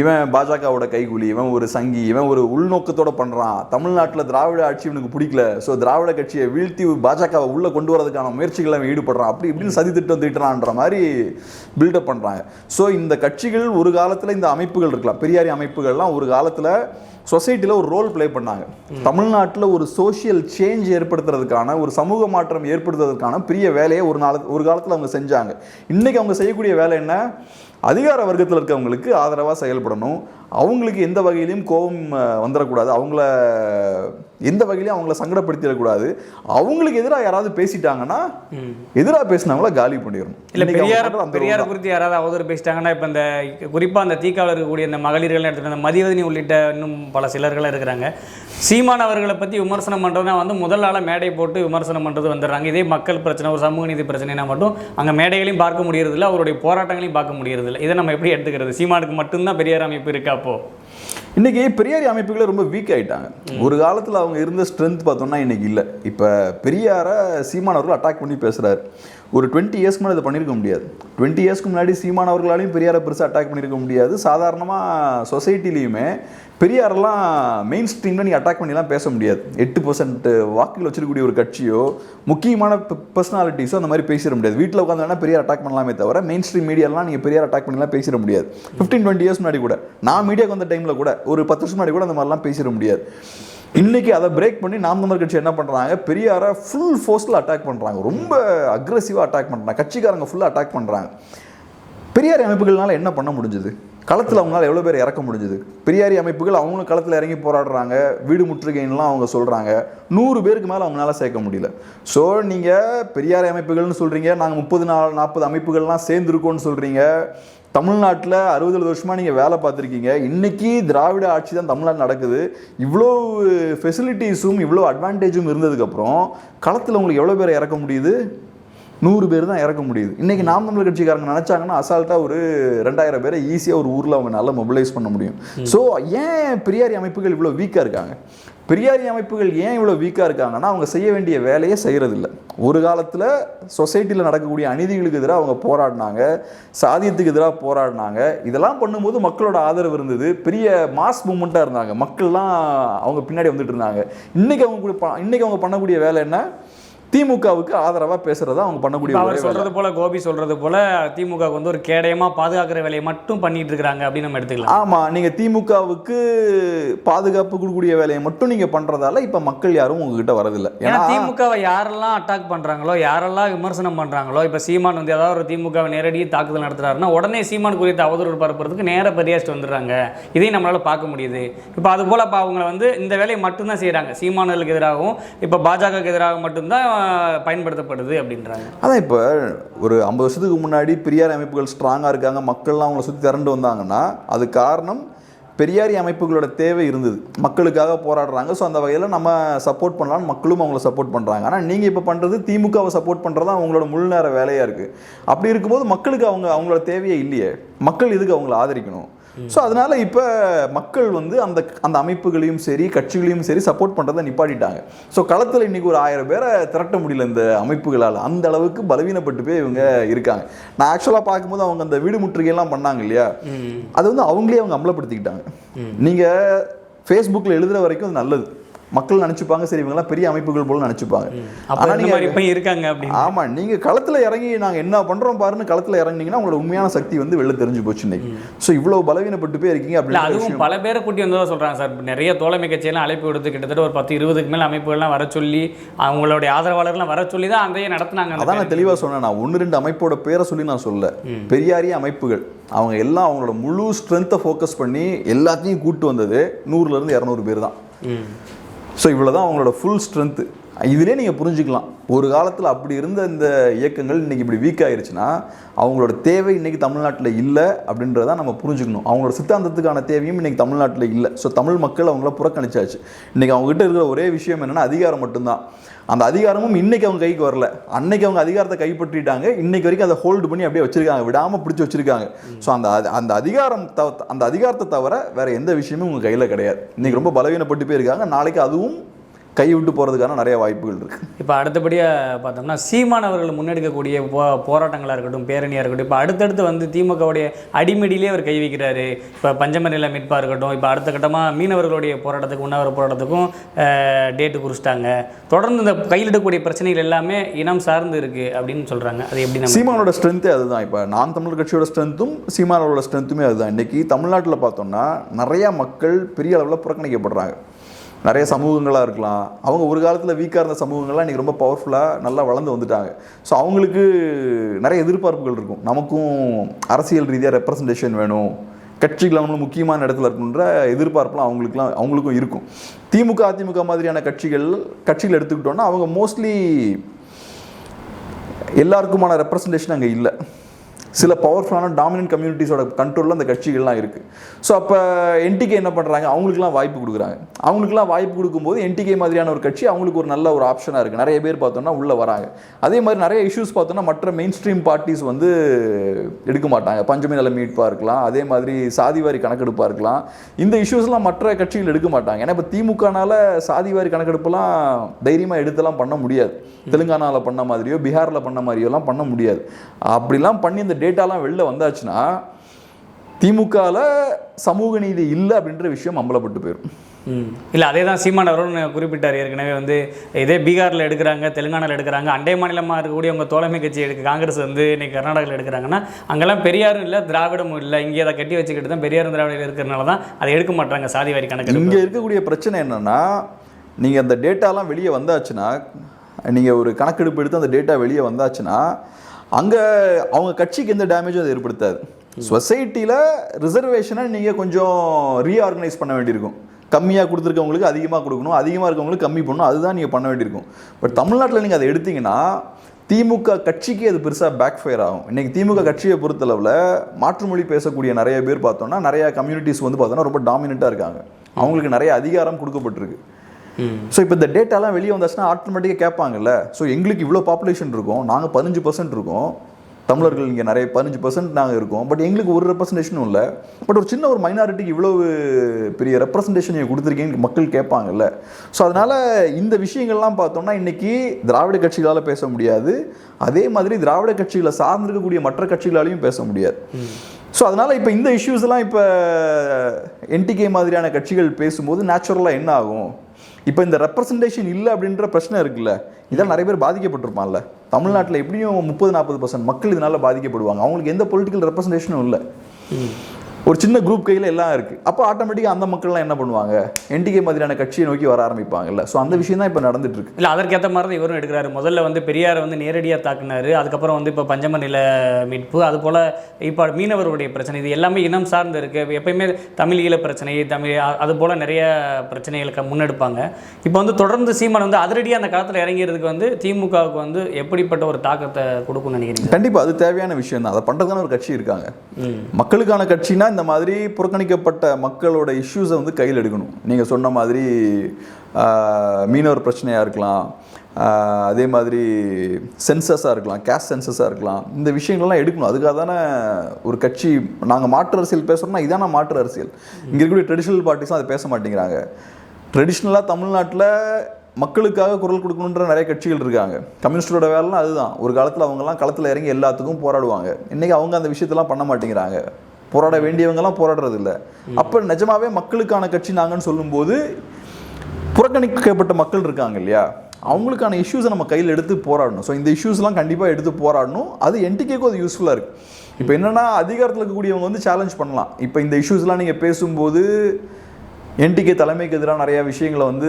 இவன் பாஜகவோட கைகூலி இவன் ஒரு சங்கி இவன் ஒரு உள்நோக்கத்தோட பண்றான். தமிழ்நாட்டுல திராவிட ஆட்சி இவனுக்கு பிடிக்கல. ஸோ திராவிட கட்சியை வீழ்த்தி பாஜகவை உள்ள கொண்டு வரதுக்கான முயற்சிகளை அவன் ஈடுபடுறான். அப்படி இப்படின்னு சதி திட்டம் திட்டுறான்ற மாதிரி பில்டப் பண்றாங்க. ஸோ இந்த கட்சிகள் ஒரு காலத்துல இந்த அமைப்புகள் இருக்கலாம். பெரியாரி அமைப்புகள்லாம் ஒரு காலத்துல சொசைட்டியில் ஒரு ரோல் ப்ளே பண்ணாங்க. தமிழ்நாட்டில் ஒரு சோஷியல் சேஞ்ச் ஏற்படுத்துறதுக்கான ஒரு சமூக மாற்றம் ஏற்படுத்துறதுக்கான பெரிய வேலையை ஒரு நாள் ஒரு காலத்தில் அவங்க செஞ்சாங்க. இன்னைக்கு அவங்க செய்யக்கூடிய வேலை என்ன? அதிகார வர்க்கத்தில் இருக்கவங்களுக்கு ஆதரவாக செயல்படணும். அவங்களுக்கு எந்த வகையிலையும் கோபம் வந்துடக்கூடாது அவங்கள எந்த வகையிலையும் அவங்கள சங்கடப்படுத்திடக்கூடாது. அவங்களுக்கு எதிராக யாராவது பேசிட்டாங்கன்னா எதிராக பேசினவங்கள காலி பண்ணிடணும். இல்ல பெரியார் பெரியார். குறித்து யாராவது அவதூறு பேசிட்டாங்கன்னா இப்போ இந்த குறிப்பாக அந்த தீக்காவில் இருக்கக்கூடிய இந்த மகளிர்கள் எடுத்துகிட்டு அந்த மதிவதனி உள்ளிட்ட இன்னும் பல சிலர்கள்லாம் இருக்கிறாங்க. சீமான் அவர்களை பற்றி விமர்சனம் பண்ணுறதுனா வந்து முதல் ஆளாக மேடை போட்டு விமர்சனம் பண்ணுறது வந்துடுறாங்க. இதே மக்கள் பிரச்சனை ஒரு சமூக நீதி பிரச்சனைனா மட்டும் அங்கே மேடைகளையும் பார்க்க முடியறதில்ல அவருடைய போராட்டங்களையும் பார்க்க முடியறதில்ல. இதை நம்ம எப்படி எடுத்துக்கிறது? சீமானுக்கு மட்டும்தான் பெரியார் அமைப்பு இருக்கா அப்போ? இன்றைக்கி பெரியாரி அமைப்புகளே ரொம்ப வீக் ஆகிட்டாங்க ஒரு காலத்தில் அவங்க இருந்த ஸ்ட்ரென்த் பார்த்தோம்னா இன்றைக்கி இல்லை. இப்போ பெரியாரை சீமானவர்கள் அட்டாக் பண்ணி பேசுகிறாரு ஒரு டுவெண்ட்டி இயர்ஸ்க்கு மேலே இதை பண்ணியிருக்க முடியாது. டுவெண்ட்டி இயர்ஸ்க்கு முன்னாடி சீமான் அவர்களாலையும் பெரியாரை பெருசாக அட்டாக் பண்ணியிருக்க முடியாது. சாதாரணமாக சொசைட்டிலையுமே பெரியாரெல்லாம் மெயின் ஸ்ட்ரீமில் நீ அட்டாக் பண்ணிலாம் பேச முடியாது. எட்டு பர்சன்ட் வாக்குகள் வச்சிருக்கக்கூடிய ஒரு கட்சியோ முக்கியமான பர்சனாலிட்டிஸோ அந்த மாதிரி பேசிட முடியாது. வீட்டில் உட்காந்து பெரியார் அட்டாக் பண்ணலாமே தவிர மெயின் ஸ்ட்ரீம் மீடியாலாம் நீங்கள் பெரியார் அட்டாக் பண்ணலாம் பேசிட முடியாது. ஃபிஃப்டீன் டுவெண்ட்டி இயர்ஸ் முன்னாடி கூட. நான் மீடியாவுக்கு வந்த டைமில் கூட ஒரு பத்து வருஷம் முன்னாடி கூட அந்த மாதிரிலாம் பேசிட முடியாது. இன்னைக்கு அதை பிரேக் பண்ணி நாம் தமிழர் கட்சி என்ன பண்ணுறாங்க பெரியாரை ஃபுல் ஃபோர்ஸில் அட்டாக் பண்ணுறாங்க ரொம்ப அக்ரெசிவாக அட்டாக் பண்ணுறாங்க கட்சிக்காரங்க ஃபுல்லாக அட்டாக் பண்ணுறாங்க பெரியார் அமைப்புகள்னால என்ன பண்ண முடிஞ்சது? களத்தில் அவங்களால எவ்வளோ பேர் இறக்க முடிஞ்சது? பெரியாரி அமைப்புகள் அவங்களும் களத்தில் இறங்கி போராடுறாங்க. வீடு முற்றுகைன்னுலாம் அவங்க சொல்கிறாங்க நூறு பேருக்கு மேலே அவங்களால சேர்க்க முடியல. ஸோ நீங்கள் பெரியாரி அமைப்புகள்னு சொல்கிறீங்க நாங்கள் முப்பது நாள் நாற்பது அமைப்புகள்லாம் சேர்ந்துருக்கோன்னு சொல்கிறீங்க தமிழ்நாட்டில் அறுபது எழுபது வருஷமாக நீங்கள் வேலை பார்த்துருக்கீங்க. இன்னைக்கு திராவிட ஆட்சி தான் தமிழ்நாடு நடக்குது. இவ்வளோ ஃபெசிலிட்டிஸும் இவ்வளோ அட்வான்டேஜும் இருந்ததுக்கப்புறம் களத்தில் உங்களுக்கு எவ்வளோ பேரை இறக்க முடியுது? நூறு பேர் தான் இறக்க முடியுது. இன்னைக்கு நாம் தமிழர் கட்சிக்காரங்க நினைச்சாங்கன்னா அசால்ட்டாக ஒரு ரெண்டாயிரம் பேரை ஈஸியாக ஒரு ஊரில் அவங்க நல்லா மொபிலைஸ் பண்ண முடியும். ஸோ ஏன் பெரியாரி அமைப்புகள் இவ்வளோ வீக்காக இருக்காங்க? பெரியாரி அமைப்புகள் ஏன் இவ்வளோ வீக்காக இருக்காங்கன்னா அவங்க செய்ய வேண்டிய வேலையை செய்கிறதில்ல ஒரு காலத்தில் சொசைட்டியில் நடக்கக்கூடிய அநீதிகளுக்கு எதிராக அவங்க போராடினாங்க சாதியத்துக்கு எதிராக போராடினாங்க. இதெல்லாம் பண்ணும்போது மக்களோட ஆதரவு இருந்தது. பெரிய மாஸ் மூமெண்ட்டாக இருந்தாங்க. மக்கள்லாம் அவங்க பின்னாடி வந்துட்டு இருந்தாங்க. இன்றைக்கி அவங்க கூட அவங்க பண்ணக்கூடிய வேலை என்ன? திமுகவுக்கு ஆதரவாக பேசுறதா அவங்க பண்ணக்கூடிய அவர் வேலை. சொல்றது போல கோபி சொல்றது போல திமுக வந்து ஒரு கேடயமா பாதுகாக்கிற வேலையை மட்டும் பண்ணிட்டு இருக்காங்க அப்படின்னு நம்ம எடுத்துக்கலாம். ஆமா நீங்க திமுகவுக்கு பாதுகாப்பு கொடுக்கக்கூடிய வேலையை மட்டும் நீங்க பண்றதால இப்ப மக்கள் யாரும் உங்ககிட்ட வரதில்லை. ஏன்னா திமுகவை யாரெல்லாம் அட்டாக் பண்றாங்களோ யாரெல்லாம் விமர்சனம் பண்றாங்களோ இப்ப சீமான் வந்து ஏதாவது ஒரு திமுகவை நேரடி தாக்குதல் நடத்துறாருன்னா உடனே சீமான் குறித்த அவதூறு பரப்புறதுக்கு நேர பெரியாஸ்ட் வந்துடுறாங்க. இதையும் நம்மளால பார்க்க முடியுது. இப்போ அது போல இப்போ அவங்க வந்து இந்த வேலையை மட்டும்தான் செய்றாங்க. சீமானர்களுக்கு எதிராகவும் இப்போ பாஜகவுக்கு எதிராக மட்டும்தான் பயன்படுத்தப்படுது அப்படின்றாங்க. அதான் இப்போ ஒரு ஐம்பது வருஷத்துக்கு முன்னாடி பெரியார் அமைப்புகள் ஸ்ட்ராங்காக இருக்காங்க மக்கள்லாம் அவங்கள சுற்றி திரண்டு வந்தாங்கன்னா அது காரணம் பெரியாரி அமைப்புகளோட தேவை இருந்தது. மக்களுக்காக போராடுறாங்க. ஸோ அந்த வகையில் நம்ம சப்போர்ட் பண்ணலாம் மக்களும் அவங்கள சப்போர்ட் பண்ணுறாங்க ஆனால் நீங்கள் இப்போ பண்ணுறது திமுகவை சப்போர்ட் பண்ணுறது தான் அவங்களோட முழு நேர வேலையாக இருக்குது அப்படி இருக்கும்போது மக்களுக்கு அவங்க அவங்களோட தேவையே இல்லையே. மக்கள் இதுக்கு அவங்கள ஆதரிக்கணும்? ஸோ அதனால இப்போ மக்கள் வந்து அந்த அந்த அமைப்புகளையும் சரி கட்சிகளையும் சரி சப்போர்ட் பண்ணுறதை நிப்பாட்டிட்டாங்க. ஸோ களத்தில் இன்னைக்கு ஒரு ஆயிரம் பேரை திரட்ட முடியல இந்த அமைப்புகளால். அந்த அளவுக்கு பலவீனப்பட்டு போய் இவங்க இருக்காங்க. நான் ஆக்சுவலாக பார்க்கும்போது அவங்க அந்த வீடு முற்றுகையெல்லாம் பண்ணாங்க இல்லையா? அது வந்து அவங்களே அவங்க அமலப்படுத்திக்கிட்டாங்க நீங்கள் ஃபேஸ்புக்கில் எழுதுற வரைக்கும் அது நல்லது. மக்கள் நினச்சிப்பாங்க சரி இவங்கெல்லாம் பெரிய அமைப்புகள் போல நினச்சிப்பாங்க. அப்போ ஆனா இந்த நீங்க- மாதிரி இப்போ இருக்காங்க அப்படின்னு. ஆமா நீங்க களத்துல இறங்கி நாங்க என்ன பண்றோம் பாருன்னு களத்துல இறங்குனீங்கன்னா உங்களோட உண்மையான சக்தி வந்து வெளில தெரிஞ்சு போச்சு இன்னைக்கு. ஸோ இவ்வளவு பலவீனப்பட்டு போய் இருக்கீங்க அப்படின்னு அதுவும் பல பேரை கூட்டி வந்ததா சொல்றாங்க சார். நிறைய தோழமை கட்சியெல்லாம் அழைப்பு விடுத்து கிட்டத்தட்ட ஒரு பத்து இருபதுக்கு மேல அமைப்புகள்லாம் வர சொல்லி அவங்களுடைய ஆதரவாளர்லாம் வர சொல்லி தான் அதையே நடத்துனாங்க அதான் நான் தெளிவா சொன்னேன் நான். ஒன்று ரெண்டு அமைப்போட பேரை சொல்லி நான் சொல்ல பெரியாரிய அமைப்புகள். அவங்க எல்லாம் அவங்களோட முழு ஸ்ட்ரென்த்தை ஃபோக்கஸ் பண்ணி எல்லாத்தையும் கூட்டு வந்தது நூறுல இருந்து இரநூறு பேர் தான். ஸோ இவ்வளோ தான் அவங்களோட ஃபுல் ஸ்ட்ரென்த்து இதிலே நீங்கள் புரிஞ்சுக்கலாம். ஒரு காலத்தில் அப்படி இருந்த இந்த இயக்கங்கள் இன்றைக்கி இப்படி வீக் ஆயிருச்சுன்னா அவங்களோட தேவை இன்றைக்கி தமிழ்நாட்டில் இல்லை அப்படின்றத நம்ம புரிஞ்சுக்கணும். அவங்களோட சித்தாந்தத்துக்கான தேவையும் இன்னைக்கு தமிழ்நாட்டில் இல்லை. ஸோ தமிழ் மக்கள் அவங்கள புறக்கணிச்சாச்சு. இன்றைக்கி அவங்ககிட்ட இருக்கிற ஒரே விஷயம் என்னென்னா அதிகாரம் மட்டும்தான். அந்த அதிகாரமும் இன்னைக்கு அவங்க கைக்கு வரல. அன்னைக்கு அவங்க அதிகாரத்தை கைப்பற்றிட்டாங்க. இன்னைக்கு வரைக்கும் அதை ஹோல்டு பண்ணி அப்படியே வச்சிருக்காங்க. விடாம பிடிச்சி வச்சிருக்காங்க. ஸோ அந்த அந்த அதிகாரம் தவ- அந்த அதிகாரத்தை தவிர வேற எந்த விஷயமும் உங்க கையில் கிடையாது. இன்னைக்கு ரொம்ப பலவீனப்பட்டு போயிருக்காங்க. நாளைக்கு அதுவும் கை விட்டு போறதுக்கான நிறைய வாய்ப்புகள் இருக்கு. இப்போ அடுத்தபடியாக பார்த்தோம்னா சீமான் அவர்கள் முன்னெடுக்கக்கூடிய போ போராட்டங்களாக இருக்கட்டும் பேரணியாக இருக்கட்டும் இப்போ அடுத்தடுத்து வந்து திமுகவுடைய அடிமடியிலே அவர் கை வைக்கிறாரு. இப்போ பஞ்சமநில மீட்பாக இருக்கட்டும் இப்போ அடுத்த கட்டமாக மீனவர்களுடைய போராட்டத்துக்கு உண்ணாவிர போராட்டத்துக்கும் டேட்டு குறிச்சிட்டாங்க. தொடர்ந்து இந்த கையில் எடுக்கக்கூடிய பிரச்சனைகள் எல்லாமே இனம் சார்ந்து இருக்கு அப்படின்னு சொல்கிறாங்க அது எப்படி சீமானோட ஸ்ட்ரென்த்தே அதுதான். இப்போ நான் தமிழர் கட்சியோட ஸ்ட்ரென்த்தும் சீமானோட ஸ்ட்ரென்த்துமே அதுதான். இன்னைக்கு தமிழ்நாட்டில் பார்த்தோம்னா நிறைய மக்கள் பெரிய அளவில் புறக்கணிக்கப்படுறாங்க. நிறைய சமூகங்களாக இருக்கலாம். அவங்க ஒரு காலத்தில் வீக்காக இருந்த சமூகங்கள்லாம் இன்றைக்கி ரொம்ப பவர்ஃபுல்லாக நல்லா வளர்ந்து வந்துட்டாங்க. ஸோ அவங்களுக்கு நிறைய எதிர்பார்ப்புகள் இருக்கும். நமக்கும் அரசியல் ரீதியாக ரெப்ரசன்டேஷன் வேணும். கட்சிகள் அவங்களும் முக்கியமான இடத்துல இருக்குன்ற எதிர்பார்ப்புலாம் அவங்களுக்குலாம் அவங்களுக்கும் இருக்கும். திமுக அதிமுக மாதிரியான கட்சிகள் கட்சிகள் எடுத்துக்கிட்டோன்னா அவங்க மோஸ்ட்லி எல்லாருக்குமான ரெப்ரசன்டேஷன் அங்கே இல்லை. சில பவர்ஃபுல்லான டாமினன்ட் கம்யூனிட்டிஸோட கண்ட்ரோலில் அந்த கட்சிகள்லாம் இருக்குது ஸோ அப்போ என்டிகே என்ன பண்ணுறாங்க அவங்களுக்குலாம் வாய்ப்பு கொடுக்குறாங்க. அவங்களுக்குலாம் வாய்ப்பு கொடுக்கும்போது என்டிகே மாதிரியான ஒரு கட்சி அவங்களுக்கு ஒரு நல்ல ஒரு ஆப்ஷனாக இருக்குது நிறைய பேர் பார்த்தோம்னா உள்ளே வராங்க. அதே மாதிரி நிறைய இஷ்யூஸ் பார்த்தோம்னா மற்ற மெயின் ஸ்ட்ரீம் பார்ட்டிஸ் வந்து எடுக்க மாட்டாங்க. பஞ்சமி நல மீட்பாக இருக்கலாம். அதே மாதிரி சாதிவாரி கணக்கெடுப்பாக இருக்கலாம். இந்த இஷ்யூஸ்லாம் மற்ற கட்சிகள் எடுக்க மாட்டாங்க. ஏன்னா இப்போ திமுகனால் சாதிவாரி கணக்கெடுப்புலாம் தைரியமாக எடுத்தெல்லாம் பண்ண முடியாது. தெலுங்கானாவில் பண்ண மாதிரியோ பீகாரில் பண்ண மாதிரியோலாம் பண்ண முடியாது. அப்படிலாம் பண்ணி இந்த டேட்டாலாம் வெளில வந்தாச்சுன்னா திமுகவில் சமூக நீதி இல்லை அப்படின்ற விஷயம் அம்பலப்பட்டு போயிடும் இல்லை அதே தான் சீமான் அவரும் குறிப்பிட்டார். ஏற்கனவே வந்து இதே பீகாரில் எடுக்கிறாங்க தெலுங்கானாவில் எடுக்கிறாங்க அண்டை மாநிலமாக இருக்கக்கூடிய உங்கள் தோழமை கட்சி எடுக்க காங்கிரஸ் வந்து இன்னைக்கு கர்நாடகாவில் எடுக்கிறாங்கன்னா அங்கெல்லாம் பெரியாரும் இல்லை திராவிடமும் இல்லை. இங்கே அதை கட்டி வச்சுக்கிட்டு தான் பெரியாரும் திராவிடம் இருக்கிறனால தான் அதை எடுக்க மாட்டாங்க சாதி வாரி கணக்கு இங்கே இருக்கக்கூடிய பிரச்சனை என்னன்னா நீங்கள் அந்த டேட்டாலாம் வெளியே வந்தாச்சுன்னா நீங்கள் ஒரு கணக்கெடுப்பு எடுத்து அந்த டேட்டா வெளியே வந்தாச்சுன்னா அங்கே அவங்க கட்சிக்கு எந்த டேமேஜும் அது ஏற்படுத்தாது. சொசைட்டியில் ரிசர்வேஷனை நீங்கள் கொஞ்சம் ரீஆர்கனைஸ் பண்ண வேண்டியிருக்கும். கம்மியாக கொடுத்துருக்கவங்களுக்கு அதிகமாக கொடுக்கணும் அதிகமாக இருக்கவங்களுக்கு கம்மி பண்ணணும் அதுதான் நீங்கள் பண்ண வேண்டியிருக்கும். பட் தமிழ்நாட்டில் நீங்கள் அதை எடுத்தீங்கன்னா திமுக கட்சிக்கு அது பெருசாக பேக் ஃபயர் ஆகும். இன்றைக்கி திமுக கட்சியை பொறுத்தளவில் மாற்றுமொழி பேசக்கூடிய நிறைய பேர் பார்த்தோன்னா நிறையா கம்யூனிட்டிஸ் வந்து பார்த்தோன்னா ரொம்ப டாமினண்ட்டாக இருக்காங்க. அவங்களுக்கு நிறைய அதிகாரம் கொடுக்கப்பட்டிருக்கு. ஸோ இப்போ இந்த டேட்டாலாம் வெளியே வந்தாச்சுன்னா ஆட்டோமேட்டிக்காக கேட்பாங்கல்ல. ஸோ எங்களுக்கு இவ்வளோ பாப்புலேஷன் இருக்கும். நாங்கள் பதினஞ்சு பர்சன்ட் இருக்கோம். தமிழர்கள் இங்கே நிறைய பதினஞ்சு பர்சன்ட் நாங்கள் இருக்கோம். பட் எங்களுக்கு ஒரு ரெப்ரசன்டேஷனும் இல்லை. பட் ஒரு சின்ன ஒரு மைனாரிட்டிக்கு இவ்வளோ பெரிய ரெப்ரசன்டேஷன் நீங்கள் கொடுத்துருக்கீங்கன்னு மக்கள் கேட்பாங்கல்ல. ஸோ அதனால் இந்த விஷயங்கள்லாம் பார்த்தோம்னா இன்றைக்கி திராவிட கட்சிகளால் பேச முடியாது. அதே மாதிரி திராவிட கட்சிகளை சார்ந்திருக்கக்கூடிய மற்ற கட்சிகளாலையும் பேச முடியாது. ஸோ அதனால் இப்போ இந்த இஷ்யூஸ்லாம் இப்போ என்டிகே மாதிரியான கட்சிகள் பேசும்போது நேச்சுரலாக என்ன ஆகும்? இப்போ இந்த ரெப்ரசன்டேஷன் இல்லை அப்படின்ற பிரச்சனை இருக்குல்ல இதெல்லாம் நிறைய பேர் பாதிக்கப்பட்டிருப்பான்ல தமிழ்நாட்டில் எப்படியும் முப்பது நாற்பது பர்சன்ட் மக்கள் இதனால பாதிக்கப்படுவாங்க. அவங்களுக்கு எந்த பொலிட்டிக்கல் ரெப்ரசன்டேஷனும் இல்லை. ஒரு சின்ன குரூப் கையில் எல்லாம் இருக்குது அப்போ ஆட்டோமேட்டிக்காக அந்த மக்கள்லாம் என்ன பண்ணுவாங்க? என்டிகே மாதிரியான கட்சியை நோக்கி வர ஆரம்பிப்பாங்கல்ல. ஸோ அந்த விஷயம் தான் இப்போ நடந்துட்டு இருக்கு இல்லை அதற்கேற்ற மாதிரி தான் இவரும் எடுக்கிறாரு. முதல்ல வந்து பெரியாரை வந்து நேரடியாக தாக்குனாரு. அதுக்கப்புறம் வந்து இப்போ பஞ்சம நில மீட்பு. அது போல் இப்போ மீனவர்களுடைய பிரச்சனை இது எல்லாமே இனம் சார்ந்து இருக்குது எப்பயுமே தமிழ் ஈழ பிரச்சனை தமிழ் அது போல் நிறைய பிரச்சனைகளுக்கு முன்னெடுப்பாங்க. இப்போ வந்து தொடர்ந்து சீமான் வந்து அதிரடியாக அந்த காலத்தில் இறங்கிறதுக்கு வந்து திமுகவுக்கு வந்து எப்படிப்பட்ட ஒரு தாக்கத்தை கொடுக்கும்னு நினைக்கிறீங்க? கண்டிப்பாக அது தேவையான விஷயம் தான். அதை பண்ணுறதுக்கான ஒரு கட்சி இருக்காங்க. மக்களுக்கான கட்சினா இந்த மாதிரி புறக்கணிக்கப்பட்ட மக்களோட இஷ்யூஸை வந்து கையில் எடுக்கணும். நீங்கள் சொன்ன மாதிரி மீனவர் பிரச்சனையாக இருக்கலாம் அதே மாதிரி சென்சஸாக இருக்கலாம் கேஷ் சென்சஸாக இருக்கலாம் இந்த விஷயங்கள்லாம் எடுக்கணும். அதுக்காக தானே ஒரு கட்சி நாங்கள் மாற்று அரசியல் பேசுகிறோம்னா இதான மாற்று அரசியல். இங்கே இருக்கக்கூடிய ட்ரெடிஷ்னல் பார்ட்டிஸ்லாம் அதை பேச மாட்டேங்கிறாங்க. ட்ரெடிஷ்னலாக தமிழ்நாட்டில் மக்களுக்காக குரல் கொடுக்கணுன்ற நிறைய கட்சிகள் இருக்காங்க. கம்யூனிஸ்டோட வேலைலாம் அதுதான். ஒரு காலத்தில் அவங்கெல்லாம் களத்தில் இறங்கி எல்லாத்துக்கும் போராடுவாங்க. இன்றைக்கி அவங்க அந்த விஷயத்தெல்லாம் பண்ண மாட்டேங்கிறாங்க. போராட வேண்டியவங்கெல்லாம் போராடுறது இல்லை அப்போ நிஜமாவே மக்களுக்கான கட்சி நாங்கன்னு சொல்லும்போது புறக்கணிக்கப்பட்ட மக்கள் இருக்காங்க இல்லையா? அவங்களுக்கான இஷ்யூஸை நம்ம கையில் எடுத்து போராடணும். ஸோ இந்த இஷ்யூஸ்லாம் கண்டிப்பாக எடுத்து போராடணும். அது என்டிகேக்கும் அது யூஸ்ஃபுல்லாக இருக்குது இப்போ என்னென்னா அதிகாரத்தில் இருக்கக்கூடியவங்க வந்து சேலஞ்ச் பண்ணலாம். இப்போ இந்த இஷ்யூஸ்லாம் நீங்கள் பேசும்போது என்டிகே தலைமைக்கு எதிராக நிறைய விஷயங்களை வந்து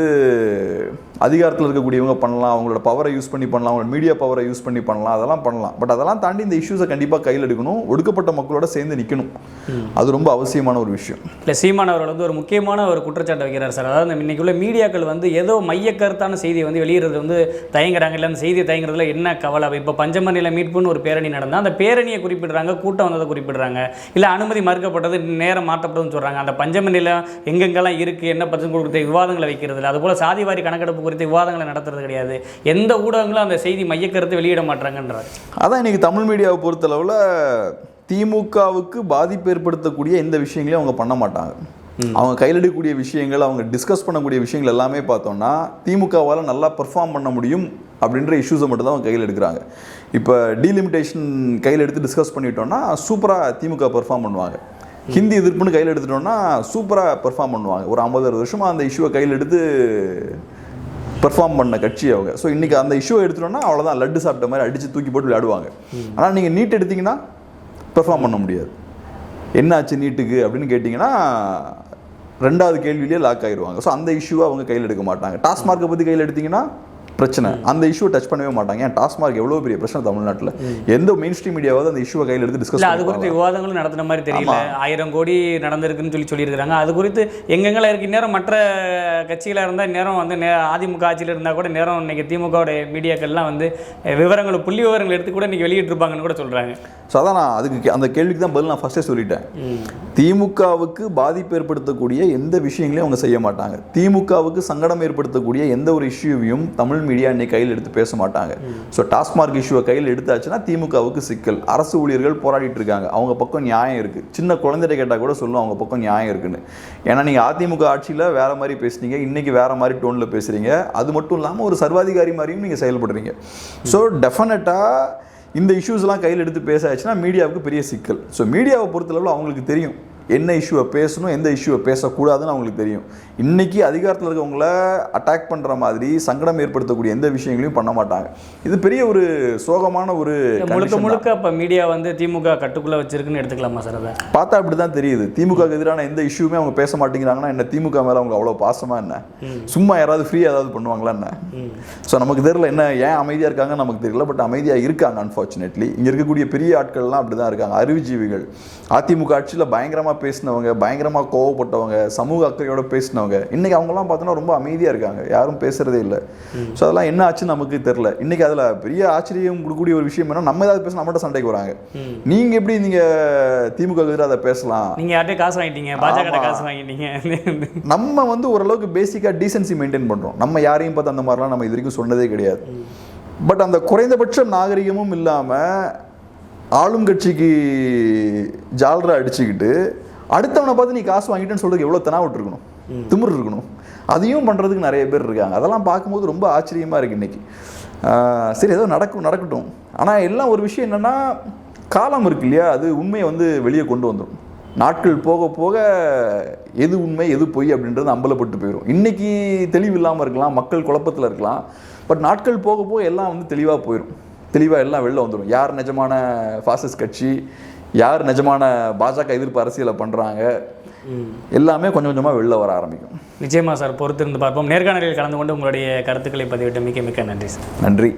அதிகாரத்தில் இருக்கக்கூடியவங்க பண்ணலாம். அவங்களோட பவரை யூஸ் பண்ணி பண்ணலாம். அவங்களோட மீடியா பவரை யூஸ் பண்ணி பண்ணலாம். அதெல்லாம் பண்ணலாம். பட் அதெல்லாம் தாண்டி இந்த இஷ்யூஸை கண்டிப்பாக கையில் எடுக்கணும். ஒடுக்கப்பட்ட மக்களோட சேர்ந்து நிற்கணும் அது ரொம்ப அவசியமான ஒரு விஷயம். இல்லை சீமான் அவர்கள் வந்து ஒரு முக்கியமான ஒரு குற்றச்சாட்டை வைக்கிறார் சார். அதாவது இன்னைக்கு உள்ள மீடியாக்கள் வந்து ஏதோ மையக்கருத்தான செய்தியை வந்து வெளியிடுறது வந்து தயங்குறாங்க. இல்லை அந்த செய்தியை தயங்குறதுல என்ன கவலை? இப்போ பஞ்சமநில மீட்புன்னு ஒரு பேரணி நடந்தால் அந்த பேரணியை குறிப்பிடுறாங்க கூட்டம் வந்ததை குறிப்பிடுறாங்க. இல்லை அனுமதி மறுக்கப்பட்டது நேரம் மாற்றப்படுதுன்னு சொல்கிறாங்க அந்த பஞ்சமநில எங்கெங்கெல்லாம் இருக்குது என்ன பற்றி குறித்த விவாதங்களை வைக்கிறது இல்லை அதுபோல் சாதிவாரி கணக்கெடுப்பு குறித்த விவாதங்களை நடத்துறது கிடையாது. எந்த ஊடகங்களும் அந்த செய்தி மையக்கருத்தை வெளியிட மாட்டாங்கன்றார். அதான் இன்னைக்கு தமிழ் மீடியாவை பொறுத்தளவில் திமுகவுக்கு பாதிப்பு ஏற்படுத்தக்கூடிய எந்த விஷயங்களையும் அவங்க பண்ண மாட்டாங்க. அவங்க கையில் எடுக்கக்கூடிய விஷயங்கள் அவங்க டிஸ்கஸ் பண்ணக்கூடிய விஷயங்கள் எல்லாமே பார்த்தோம்னா திமுகவால் நல்லா பெர்ஃபார்ம் பண்ண முடியும் அப்படின்ற இஷ்யூஸை மட்டும் தான் அவங்க கையில் எடுக்கிறாங்க. இப்போ டீலிமிட்டேஷன் கையில் எடுத்து டிஸ்கஸ் பண்ணிட்டோம்னா சூப்பராக திமுக பெர்ஃபார்ம் பண்ணுவாங்க. ஹிந்தி எதிர்ப்புன்னு கையில் எடுத்துட்டோம்னா சூப்பராக பெர்ஃபார்ம் பண்ணுவாங்க. ஒரு ஐம்பது அறுபது வருஷமாக அந்த இஷ்யூவை கையில் எடுத்து பெர்ஃபார்ம் பண்ண கட்சி அவங்க. ஸோ இன்றைக்கி அந்த இஷ்யூ எடுத்துட்டோம்னா அவ்வளோதான் லட்டு சாப்பிட்ட மாதிரி அடித்து தூக்கி போட்டு விளையாடுவாங்க. ஆனால் நீங்கள் நீட் எடுத்தீங்கன்னா பெர்ஃபார்ம் பண்ண முடியாது. என்னாச்சு நீட்டுக்கு அப்படின்னு கேட்டிங்கன்னா ரெண்டாவது கேள்வியிலேயே லாக் ஆயிடுவாங்க ஸோ அந்த இஷ்யூவை அவங்க கையில் எடுக்க மாட்டாங்க. டாஸ்மார்க்கை பற்றி கையில் எடுத்தீங்கன்னா பிரச்சனை. அந்த இஷ்யூ டச் பண்ணவே மாட்டாங்க. ஏன்? டாஸ்மார்க் எவ்வளோ பெரிய பிரச்சனை தமிழ்நாட்டில்? எந்த மெயின் ஸ்ட்ரீம் மீடியாவது அந்த இஷ்யூவை கையில் எடுத்து டிஸ்கஸ் அது குறித்து விவாதங்களும் நடத்துன மாதிரி தெரியல. ஆயிரம் கோடி நடந்திருக்குன்னு சொல்லி சொல்லியிருக்காங்க அது குறித்து எங்கெங்கெல்லாம் இருக்கு? இந்நேரம் மற்ற கட்சிகளாக இருந்தால் இந்நேரம் வந்து நே அதிமுக ஆட்சியில் இருந்தால் கூட நேரம் இன்னைக்கு திமுகவுடைய மீடியாக்கள்லாம் வந்து விவரங்கள் புள்ளி விவரங்கள் எடுத்து கூட இன்னைக்கு வெளியிட்டிருப்பாங்கன்னு கூட சொல்கிறாங்க ஸோ அதான் நான் அதுக்கு அந்த கேள்விக்கு தான் பதில் நான் ஃபஸ்ட்டே சொல்லிட்டேன். திமுகவுக்கு பாதிப்பு ஏற்படுத்தக்கூடிய எந்த விஷயங்களையும் அவங்க செய்ய மாட்டாங்க. திமுகவுக்கு சங்கடம் ஏற்படுத்தக்கூடிய எந்த ஒரு இஷ்யூவையும் தமிழ் மீடியா இன்னைக்கு கையில் எடுத்து பேச மாட்டாங்க ஸோ டாஸ்மார்க் இஷ்யூவை கையில் எடுத்தாச்சுன்னா திமுகவுக்கு சிக்கல். அரசு ஊழியர்கள் போராடிட்டு இருக்காங்க. அவங்க பக்கம் நியாயம் இருக்குது சின்ன குழந்தைகிட்ட கேட்டால் கூட சொல்லும் அவங்க பக்கம் நியாயம் இருக்குன்னு. ஏன்னா நீங்கள் அதிமுக ஆட்சியில் வேறு மாதிரி பேசுனீங்க. இன்னைக்கு வேறு மாதிரி டோனில் பேசுகிறீங்க அது மட்டும் இல்லாமல் ஒரு சர்வாதிகாரி மாதிரியும் நீங்கள் செயல்படுறீங்க. ஸோ டெஃபினட்டாக இந்த இஷ்யூஸ்லாம் கையில் எடுத்து பேசாச்சுன்னா மீடியாவுக்கு பெரிய சிக்கல். ஸோ மீடியாவை பொறுத்தளவில் அவங்களுக்கு தெரியும். என்ன இஷ்யூவை பேசணும் எந்த இஷ்யூவை பேசக்கூடாதுன்னு அவங்களுக்கு தெரியும். இன்னைக்கு அதிகாரத்தில் இருக்கவங்கள அட்டாக் பண்ணுற மாதிரி சங்கடம் ஏற்படுத்தக்கூடிய எந்த விஷயங்களையும் பண்ண மாட்டாங்க. இது பெரிய ஒரு சோகமான ஒரு முழுக்க. முழுக்க இப்போ மீடியா வந்து திமுக கட்டுக்குள்ளே வச்சிருக்குன்னு எடுத்துக்கலாமா சார் அதை? பார்த்தா அப்படி தான் தெரியுது. திமுக எதிரான எந்த இஷ்யூமே அவங்க பேச மாட்டேங்கிறாங்கன்னா என்ன திமுக மேலே அவங்க அவ்வளோ பாசமா என்ன? சும்மா யாராவது ஃப்ரீயாக ஏதாவது பண்ணுவாங்களா என்ன? ஸோ நமக்கு தெரியல என்ன ஏன் அமைதியாக இருக்காங்க நமக்கு தெரியல பட் அமைதியாக இருக்காங்க அன்ஃபார்ச்சுனேட்லி இங்கே இருக்கக்கூடிய பெரிய ஆட்கள்லாம் அப்படி தான் இருக்காங்க. அறிவுஜீவிகள். அதிமுக ஆட்சியில் பயங்கரமாக பேசினவங்க பயங்கரமாக கோவப்பட்டவங்க சமூக அக்கறையோட பேசினவங்க இன்னைக்கு அவங்கலாம் பார்த்தோன்னா ரொம்ப அமைதியாக இருக்காங்க. யாரும் பேசுறதே இல்லை. ஸோ அதெல்லாம் என்ன ஆச்சுன்னு நமக்கு தெரியல. இன்னைக்கு அதில் பெரிய ஆச்சரியம் கொடுக்கக்கூடிய ஒரு விஷயம் என்ன நம்ம ஏதாவது பேச நம்மகிட்ட சண்டைக்கு வராங்க. நீங்கள் எப்படி நீங்கள் திமுக எதிராக அதை பேசலாம்? நீங்கள் யார்கிட்டயும் காசு வாங்கிட்டீங்க பாஜக காசு வாங்கிட்டீங்க. நம்ம வந்து ஓரளவுக்கு பேசிக்காக டீசென்சி மெயின்டைன் பண்ணுறோம் நம்ம யாரையும் பார்த்து அந்த மாதிரிலாம் நம்ம இது வரைக்கும் சொன்னதே கிடையாது. பட் அந்த குறைந்தபட்ச நாகரிகமும் இல்லாமல் ஆளும் கட்சிக்கு ஜால்ரா அடிச்சுக்கிட்டு அடுத்தவனை பார்த்து நீ காசு வாங்கிட்டேன்னு சொல்றதுக்கு எவ்வளோ தெனாவிட்டு இருக்கணும் திமிர் இருக்கணும். அதையும் பண்ணுறதுக்கு நிறைய பேர் இருக்காங்க. அதெல்லாம் பார்க்கும்போது ரொம்ப ஆச்சரியமாக இருக்குது இன்னைக்கு. ஆஹ் சரி ஏதோ நடக்கும் நடக்கட்டும். ஆனால் எல்லாம் ஒரு விஷயம் என்னென்னா காலம் இருக்கு இல்லையா? அது உண்மையை வந்து வெளியே கொண்டு வந்துடும் நாட்கள் போக போக எது உண்மை எது பொய் அப்படின்றது அம்பலப்பட்டு போயிடும் இன்னைக்கு தெளிவு இல்லாமல் இருக்கலாம் மக்கள் குழப்பத்தில் இருக்கலாம். பட் நாட்கள் போக போக எல்லாம் வந்து தெளிவாக போயிடும் தெளிவாக எல்லாம் வெளில வந்துடும் யார் நிஜமான ஃபாசிஸ்ட் கட்சி யார் நிஜமான பாஜக எதிர்ப்பு அரசியலை பண்ணுறாங்க எல்லாமே கொஞ்சம் கொஞ்சமாக வெளில வர ஆரம்பிக்கும். நிச்சயமா சார் பொறுத்திருந்து பார்ப்போம். நேர்காணலில் கலந்து கொண்டு உங்களுடைய கருத்துக்களை பதிவிட்டு மிக்க மிக்க நன்றி சார். நன்றி.